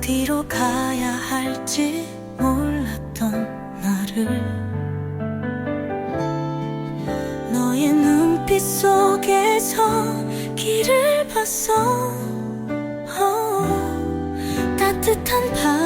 어디로 가야 할지 몰랐던 나를. 너의 눈빛 속에서 길을 봤어. oh, 따뜻한 밤.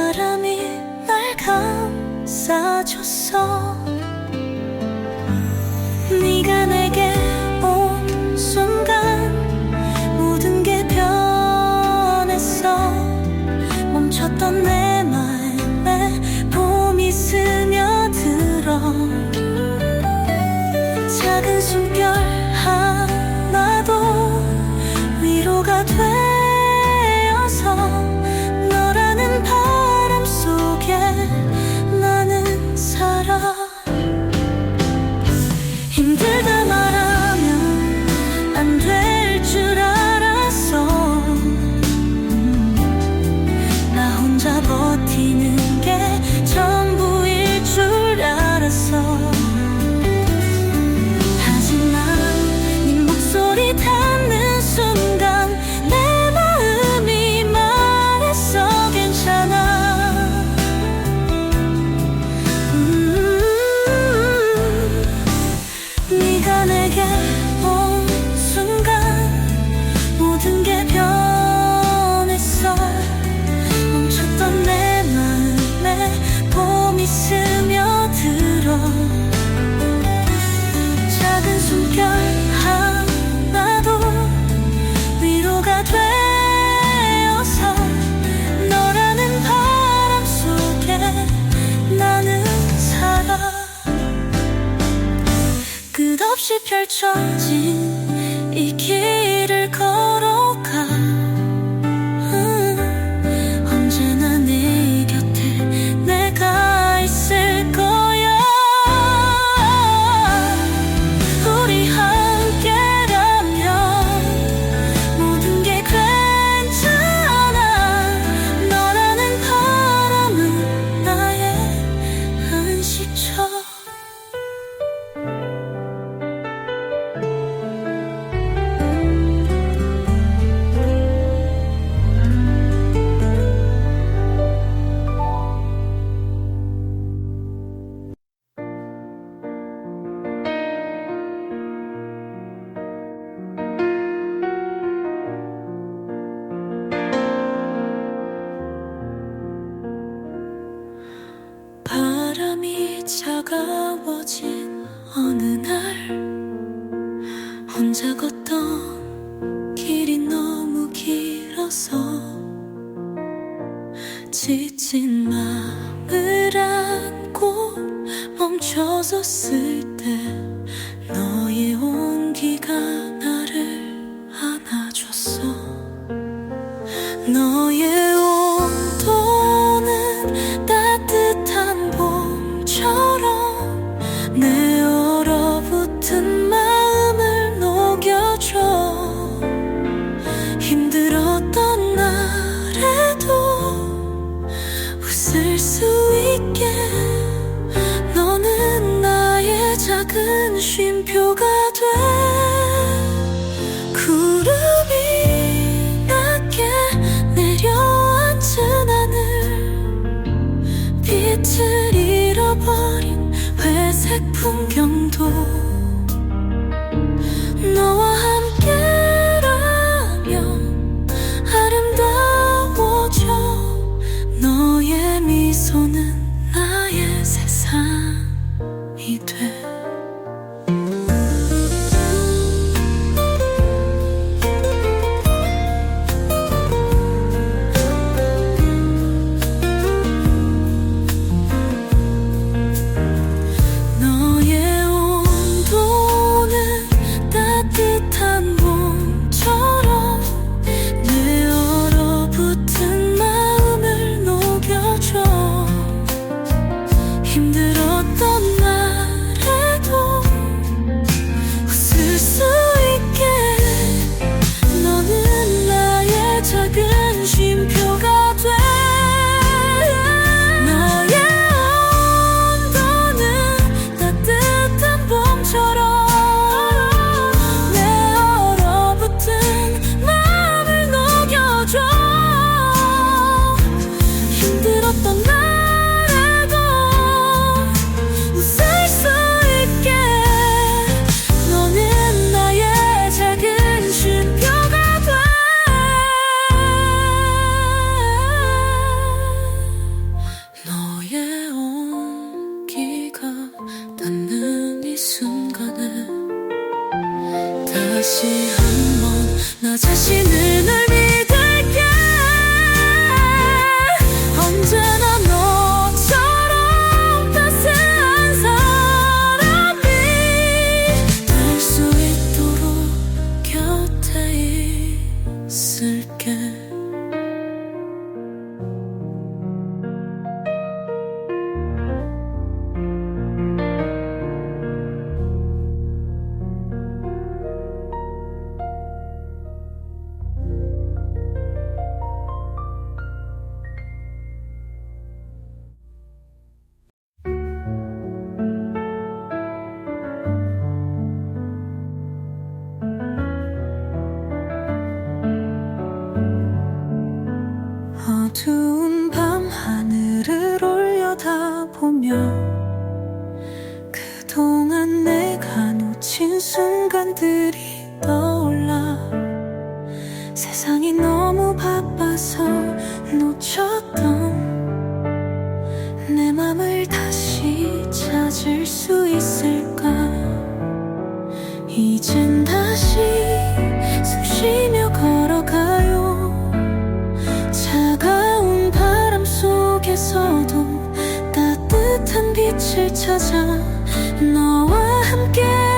깊이 스며들어. 작은 숨결 하나도 위로가 되어서 너라는 바람 속에 나는 살아. 끝없이 펼쳐진 이 길을 걸어 지친 마음을 안고 멈춰섰을 때 빛을 잃어버린 회색 풍경도 너와 是很忙那假是 빛을 찾아 너와 함께.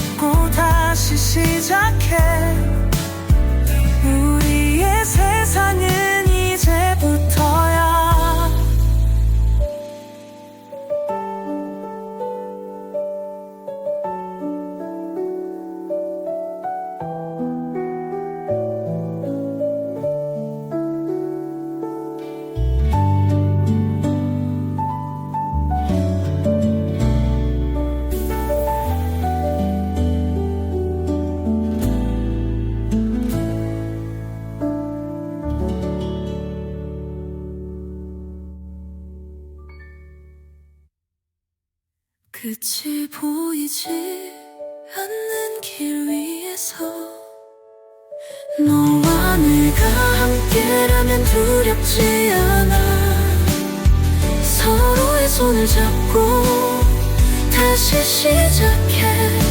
잡고 다시 시작해. 우리의 세상에 보이지 않는 길 위에서 너와 내가 함께라면 두렵지 않아. 서로의 손을 잡고 다시 시작해.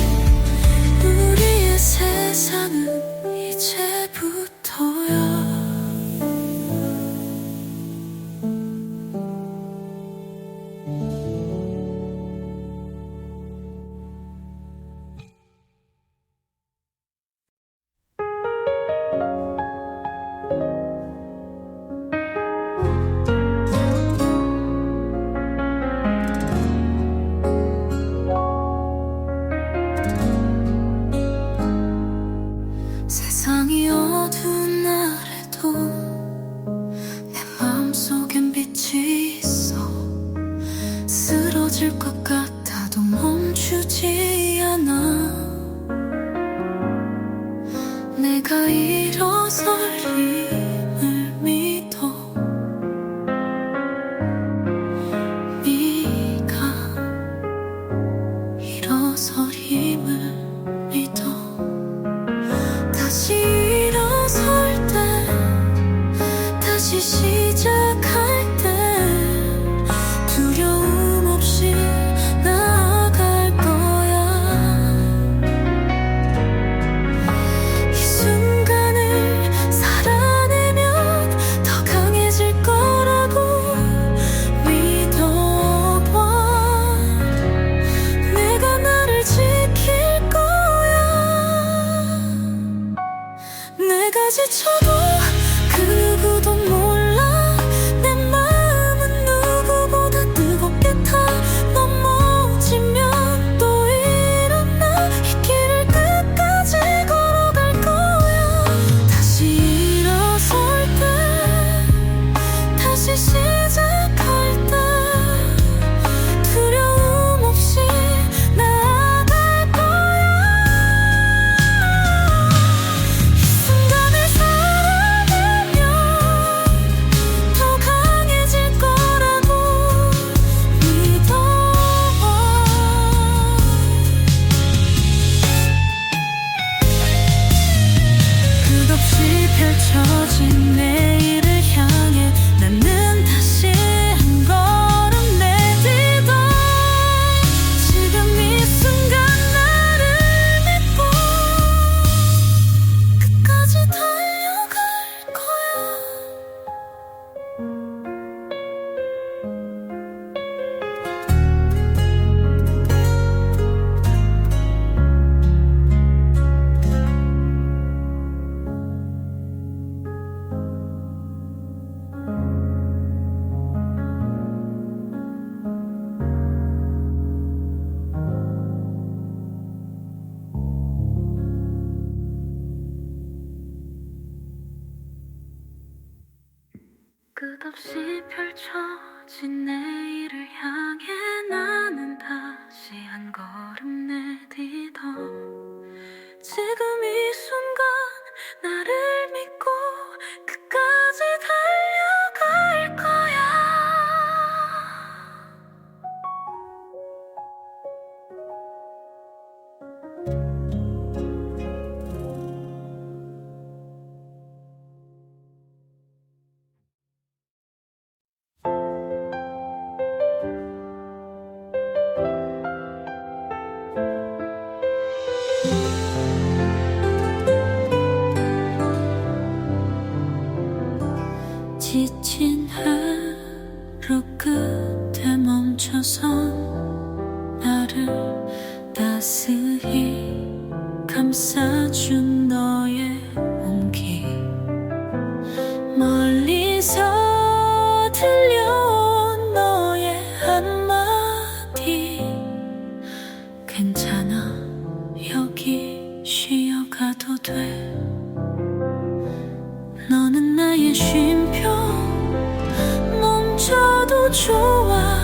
좋아.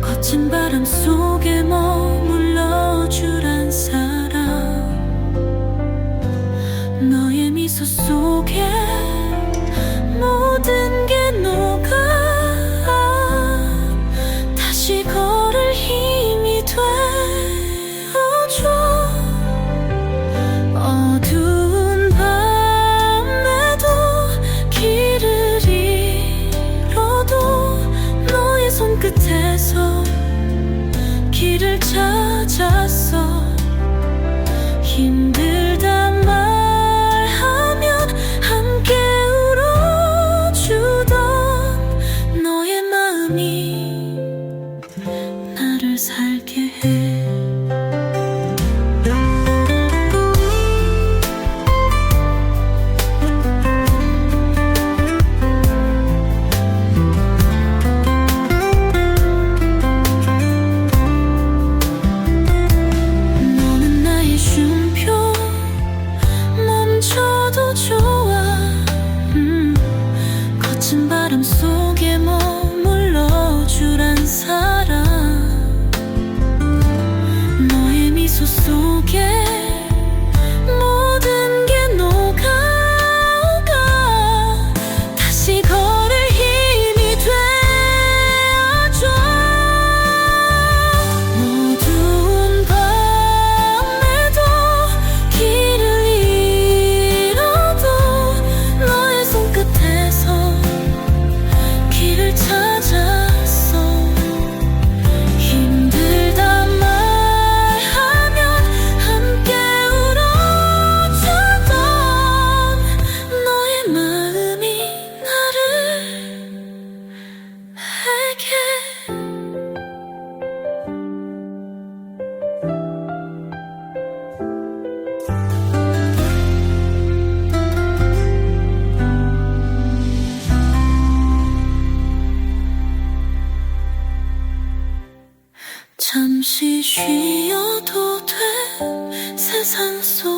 거친 바람 속에 멀 三素。